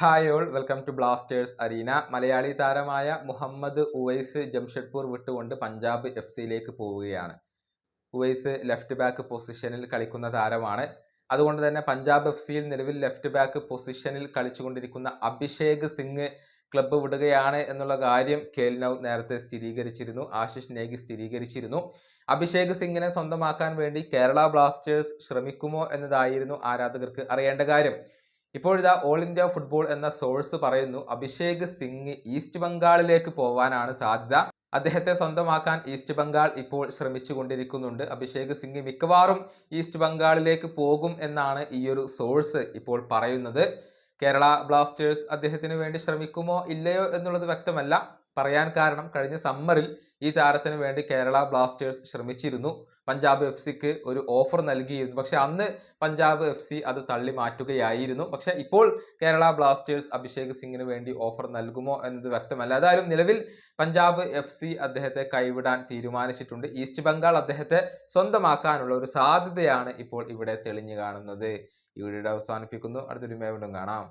Hi all welcome to Blasters Arena Malayali താരമായ മുഹമ്മദ് ഉവൈസ് ജംഷഡ്പൂർ വിട്ടുകൊണ്ട് Punjab F സിയിലേക്ക് പോവുകയാണ്. ഉവൈസ് ലെഫ്റ്റ് ബാക്ക് പൊസിഷനിൽ കളിക്കുന്ന താരമാണ്. അതുകൊണ്ട് തന്നെ പഞ്ചാബ് എഫ് സിയിൽ നിലവിൽ ലെഫ്റ്റ് ബാക്ക് പൊസിഷനിൽ കളിച്ചുകൊണ്ടിരിക്കുന്ന അഭിഷേക് സിംഗ് ക്ലബ്ബ് വിടുകയാണ് എന്നുള്ള കാര്യം കേൽനൌ നേരത്തെ സ്ഥിരീകരിച്ചിരുന്നു ആശിഷ് നേഗി സ്ഥിരീകരിച്ചിരുന്നു. അഭിഷേക് സിംഗിനെ സ്വന്തമാക്കാൻ വേണ്ടി കേരള ബ്ലാസ്റ്റേഴ്സ് ശ്രമിക്കുമോ എന്നതായിരുന്നു ആരാധകർക്ക് അറിയേണ്ട കാര്യം. ഇപ്പോഴിതാ ഓൾ ഇന്ത്യ ഫുട്ബോൾ എന്ന സോഴ്സ് പറയുന്നു അഭിഷേക് സിംഗ് ഈസ്റ്റ് ബംഗാളിലേക്ക് പോവാനാണ് സാധ്യത. അദ്ദേഹത്തെ സ്വന്തമാക്കാൻ ഈസ്റ്റ് ബംഗാൾ ഇപ്പോൾ ശ്രമിച്ചുകൊണ്ടിരിക്കുന്നുണ്ട്. അഭിഷേക് സിംഗ് മിക്കവാറും ഈസ്റ്റ് ബംഗാളിലേക്ക് പോകും എന്നാണ് ഈ ഒരു സോഴ്സ് ഇപ്പോൾ പറയുന്നത്. കേരള ബ്ലാസ്റ്റേഴ്സ് അദ്ദേഹത്തിന് വേണ്ടി ശ്രമിക്കുമോ ഇല്ലയോ എന്നുള്ളത് വ്യക്തമല്ല. പറയാൻ കാരണം കഴിഞ്ഞ സമ്മറിൽ ഈ താരത്തിന് വേണ്ടി കേരള ബ്ലാസ്റ്റേഴ്സ് ശ്രമിച്ചിരുന്നു. പഞ്ചാബ് എഫ് സിക്ക് ഒരു ഓഫർ നൽകിയിരുന്നു. പക്ഷെ അന്ന് പഞ്ചാബ് എഫ് സി അത് തള്ളി മാറ്റുകയായിരുന്നു. പക്ഷെ ഇപ്പോൾ കേരള ബ്ലാസ്റ്റേഴ്സ് അഭിഷേക് സിംഗിന് വേണ്ടി ഓഫർ നൽകുമോ എന്നത് വ്യക്തമല്ല. ഏതായാലും നിലവിൽ പഞ്ചാബ് എഫ് സി അദ്ദേഹത്തെ കൈവിടാൻ തീരുമാനിച്ചിട്ടുണ്ട്. ഈസ്റ്റ് ബംഗാൾ അദ്ദേഹത്തെ സ്വന്തമാക്കാനുള്ള ഒരു സാധ്യതയാണ് ഇപ്പോൾ ഇവിടെ തെളിഞ്ഞു കാണുന്നത്. ഈ വീഡിയോ അവസാനിപ്പിക്കുന്നു. അടുത്തൊരു മേ വീണ്ടും കാണാം.